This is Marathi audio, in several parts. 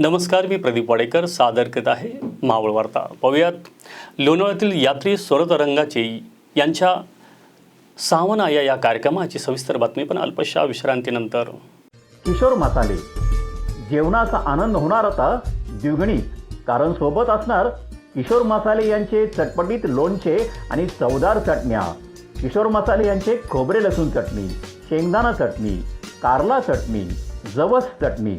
नमस्कार मी प्रदीप वाडेकर सादर करत आहे मावळ वार्ता. पाहूयात लोणावळ्यातील यात्री स्वरतरंगाचे यांच्या सावनाया या कार्यक्रमाची सविस्तर बातमी पण अल्पशा विश्रांतीनंतर. किशोर मसाले जेवणाचा आनंद होणार आता द्विगणित. कारण सोबत असणार किशोर मसाले यांचे चटपटीत लोणचे आणि चवदार चटण्या. किशोर मसाले यांचे खोबरे लसूण चटणी शेंगदाणा चटणी कारला चटणी जवस चटणी.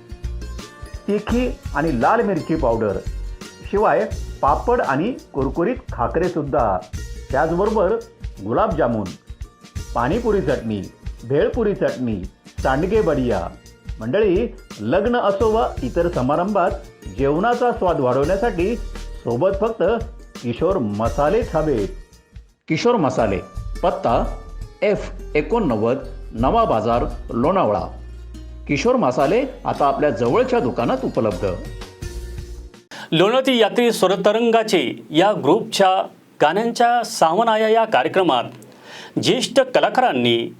तिखी आणि लाल मिरची पावडर. शिवाय पापड आणि कुरकुरीत खाकरेसुद्धा त्याचबरोबर गुलाबजामुन पाणीपुरी चटणी भेळपुरी चटणी सांडगे बडिया. मंडळी लग्न असो वा इतर समारंभात जेवणाचा स्वाद वाढवण्यासाठी सोबत फक्त किशोर मसालेच हवेत किशोर मसाले पत्ता एफ एकोणनव्वद नवा बाजार लोणावळा. किशोर मसाले आता आपल्या जवळच्या दुकानात उपलब्ध. लोणती यात्री स्वरतरंगाचे या ग्रुपच्या गाण्यांच्या सावनाया या कार्यक्रमात ज्येष्ठ कलाकारांनी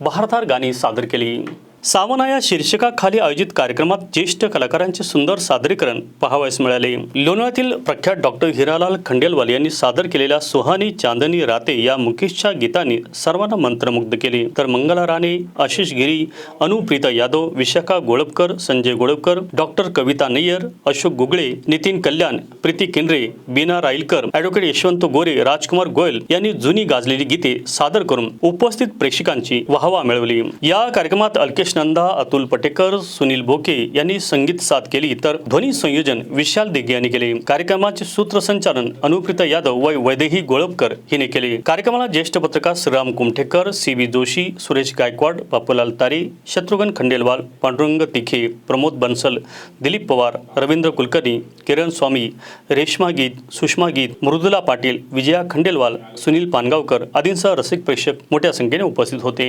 बहारदार गाणी सादर केली. सावना या शीर्षकाखाली आयोजित कार्यक्रमात ज्येष्ठ कलाकारांचे सुंदर सादरीकरण पाहावयास मिळाले. लोणावळ्यातील प्रख्यात डॉक्टर हिरालाल खंडेलवाल यांनी सादर केलेल्या सुहानी चांदनी राते या मुकेशच्या गीतांनी सर्वांना मंत्रमुग्ध केले. तर मंगला राणे आशिष गिरी अनुप्रीता यादव विशाखा गोळपकर संजय गोळपकर डॉक्टर कविता नय्यर अशोक गुगळे नितीन कल्याण प्रीती केंद्रे बीना राईलकर ॲडव्होकेट यशवंत गोरे राजकुमार गोयल यांनी जुनी गाजलेली गीते सादर करून उपस्थित प्रेक्षकांची वाहवा मिळवली. या कार्यक्रमात अल्केश नंदा अतुल पटेकर सुनील भोके यांनी संगीत साथ केली तर ध्वनी संयोजन विशाल दिग्गे यांनी केले. कार्यक्रमाचे सूत्रसंचालन अनुप्रिता यादव व वैदेही गोळपकर हिने केले. कार्यक्रमाला ज्येष्ठ पत्रकार श्रीराम कुमठेकर सी बी जोशी सुरेश गायकवाड बापूलाल तारे शत्रुघ्न खंडेलवाल पांडुरंग तिखे प्रमोद बन्सल दिलीप पवार रवींद्र कुलकर्णी किरण स्वामी रेश्मा गीत सुषमा गीत मृदुला पाटील विजया खंडेलवाल सुनील पानगावकर आदींसह रसिक प्रेक्षक मोठ्या संख्येने उपस्थित होते.